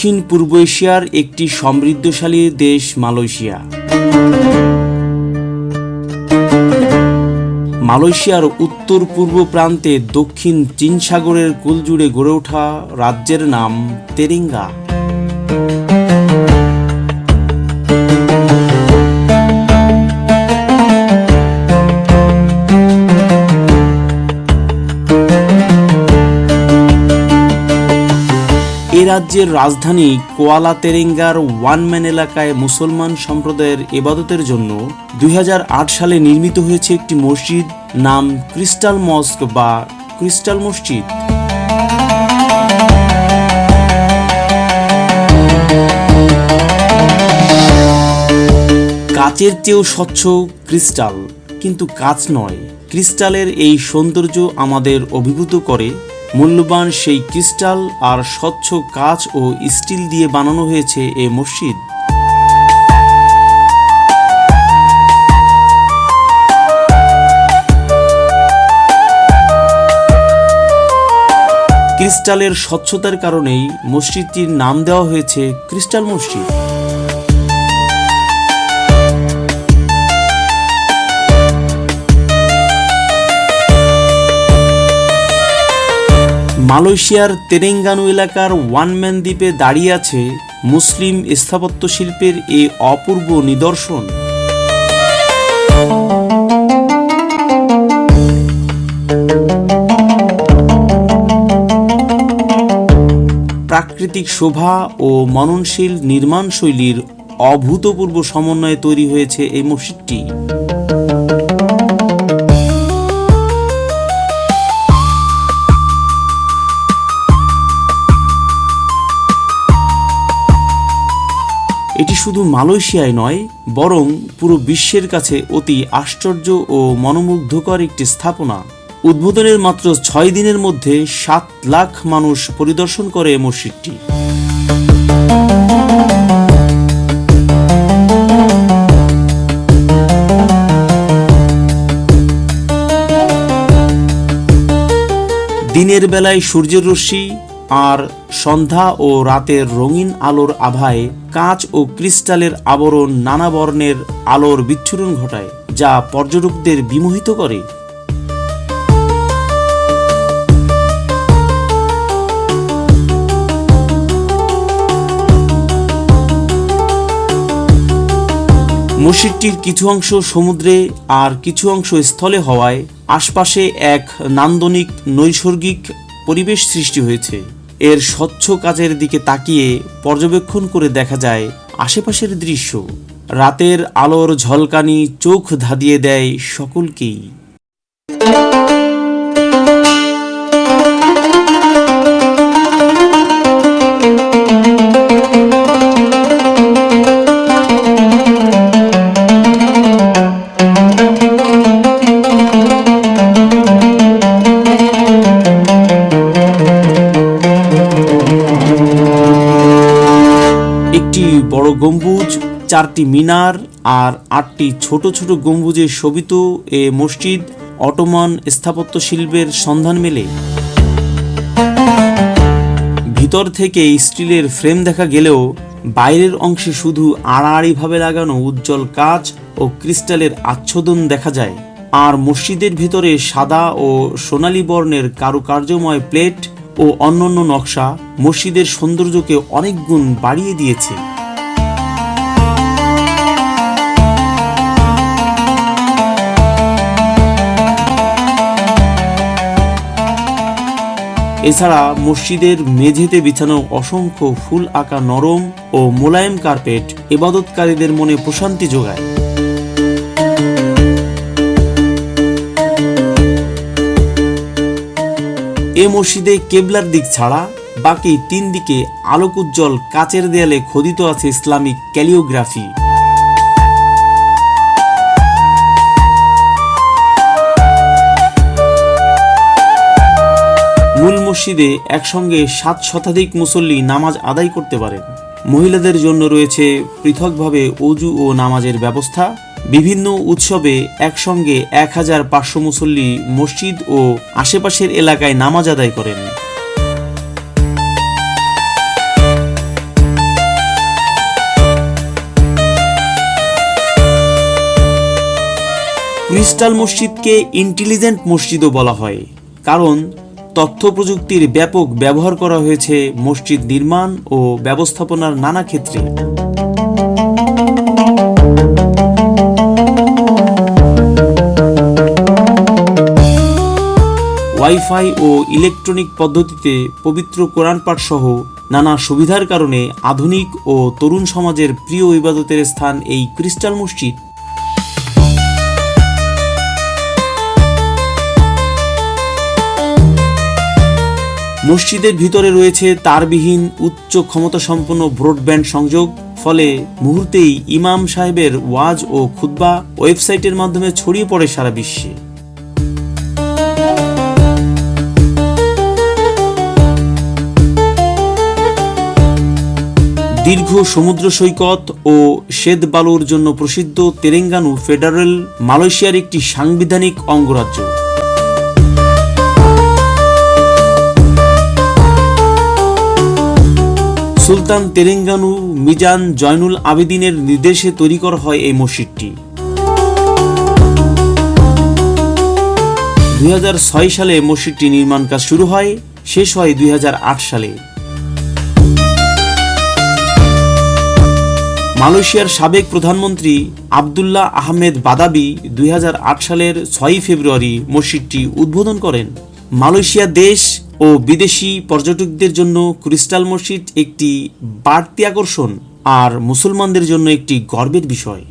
দক্ষিণ পূর্ব এশিয়ার একটি সমৃদ্ধশালী দেশ মালয়েশিয়া। মালয়েশিয়ার উত্তর পূর্ব প্রান্তে দক্ষিণ চীন সাগরের কুল জুড়ে গড়ে ওঠা রাজ্যের নাম তেরিঙ্গা। রাজ্যের রাজধানী কোয়ালা তেরেঙ্গার ওয়ানম্যান এলাকায় মুসলমান সম্প্রদায়ের এবাদতের জন্য দুই হাজার আট সালে নির্মিত হয়েছে একটি মসজিদ, নাম ক্রিস্টাল মস্ক বা ক্রিস্টাল মসজিদ। কাচের চেয়েও স্বচ্ছ ক্রিস্টাল, কিন্তু কাচ নয়। ক্রিস্টালের এই সৌন্দর্য আমাদের অভিভূত করে মূল্যবান সেই ক্রিস্টাল আর স্বচ্ছ কাচ ও স্টিল দিয়ে বানানো হয়েছে এ মসজিদ। ক্রিস্টালের স্বচ্ছতার কারণেই মসজিদটির নাম দেওয়া হয়েছে ক্রিস্টাল মসজিদ। মালয়েশিয়ার তেরেঙ্গানু এলাকার ওয়ানম্যান দ্বীপে দাঁড়িয়ে আছে মুসলিম স্থাপত্য শিল্পের এ অপূর্ব নিদর্শন। প্রাকৃতিক শোভা ও মননশীল নির্মাণ শৈলীর অভূতপূর্ব সমন্বয়ে তৈরি হয়েছে এই মসজিদটি। শুধু মালয়েশিয়ায় নয়, বরং পুরো বিশ্বের কাছে অতি আশ্চর্য ও মনোমুগ্ধকর একটি স্থাপনা। উদ্বোধনের মাত্র ছয় দিনের মধ্যে সাত লাখ মানুষ পরিদর্শন করে মসজিদটি। দিনের বেলায় সূর্যের রশ্মি আর সন্ধ্যা ও রাতের রঙিন আলোর আভায় কাঁচ ও ক্রিস্টালের আবরণ নানা বর্ণের আলোর বিচ্ছুরণ ঘটায়, যা পর্যটকদের বিমোহিত করে। মসজিদটির কিছু অংশ সমুদ্রে আর কিছু অংশ স্থলে হওয়ায় আশপাশে এক নান্দনিক নৈসর্গিক পরিবেশ সৃষ্টি হয়েছে। এর স্বচ্ছ কাজের দিকে তাকিয়ে পর্যবেক্ষণ করে দেখা যায় আশেপাশের দৃশ্য। রাতের আলোর ঝলকানি চোখ ধাঁধিয়ে দেয় সকলকেই। একটি বড় গম্বুজ, চারটি মিনার আর আটটি ছোট ছোট গম্বুজে শোভিত এ মসজিদ অটোমান স্থাপত্য শিল্পের সন্ধান মেলে। ভিতর থেকে স্টিলের ফ্রেম দেখা গেলেও বাইরের অংশে শুধু আড়াআড়িভাবে লাগানো উজ্জ্বল কাচ ও ক্রিস্টালের আচ্ছাদন দেখা যায়। আর মসজিদের ভিতরে সাদা ও সোনালী বর্ণের কারুকার্যময় প্লেট ও অন্যান্য নকশা মসজিদের সৌন্দর্যকে অনেক গুণ বাড়িয়ে দিয়েছে। এছাড়া মসজিদের মেঝেতে বিছানো অসংখ্য ফুল আঁকা নরম ও মোলায়েম কার্পেট এবাদতকারীদের মনে প্রশান্তি যোগায়। এ মসজিদে কেবলার দিক ছাড়া বাকি তিন দিকে আলোক উজ্জ্বল কাচের দেয়ালে খোদিত আছে ইসলামিক ক্যালিওগ্রাফি। মূল মসজিদে একসঙ্গে সাত শতাধিক মুসল্লি নামাজ আদায় করতে পারেন। মহিলাদের জন্য রয়েছে পৃথকভাবে অজু ও নামাজের ব্যবস্থা। বিভিন্ন উৎসবে একসঙ্গে এক হাজার পাঁচশো মুসল্লি মসজিদ ও আশেপাশের এলাকায় নামাজ আদায় করেন। ক্রিস্টাল মসজিদকে ইন্টেলিজেন্ট মসজিদও বলা হয়, কারণ তথ্য প্রযুক্তির ব্যাপক ব্যবহার করা হয়েছে মসজিদ নির্মাণ ও ব্যবস্থাপনার নানা ক্ষেত্রে। ওয়াইফাই ও ইলেকট্রনিক পদ্ধতিতে পবিত্র কোরআন পাঠ সহ নানা সুবিধার কারণে আধুনিক ও তরুণ সমাজের প্রিয় ইবাদতের স্থান এই ক্রিস্টাল মসজিদ। মসজিদের ভিতরে রয়েছে তারবিহীন, উচ্চ ক্ষমতা সম্পন্ন ব্রডব্যান্ড সংযোগ, ফলে মুহূর্তেই ইমাম সাহেবের ওয়াজ ও খুতবা ওয়েবসাইটের মাধ্যমে ছড়িয়ে পড়ে সারা বিশ্বে। দীর্ঘ সমুদ্র সৈকত ও শ্বেত বালুর জন্য প্রসিদ্ধ তেলেঙ্গানু ফেডারেল মালয়েশিয়ার একটি সাংবিধানিক অঙ্গরাজ্য। সুলতান তেলেঙ্গানু মিজান জয়নুল আবেদিনের নির্দেশে তৈরি করা হয় এই মসজিদটি। দুই হাজার ছয় সালে মসজিদটি নির্মাণ কাজ শুরু হয়, শেষ হয় দুই হাজার আট সালে। মালয়েশিয়ার সাবেক প্রধানমন্ত্রী আবদুল্লাহ আহমেদ বাদাবি দুই হাজার আট সালের ছয়ই ফেব্রুয়ারি মসজিদটি উদ্বোধন করেন। মালয়েশিয়া দেশ ও বিদেশি পর্যটকদের জন্য ক্রিস্টাল মসজিদ একটি বাড়তি আকর্ষণ আর মুসলমানদের জন্য একটি গর্বের বিষয়।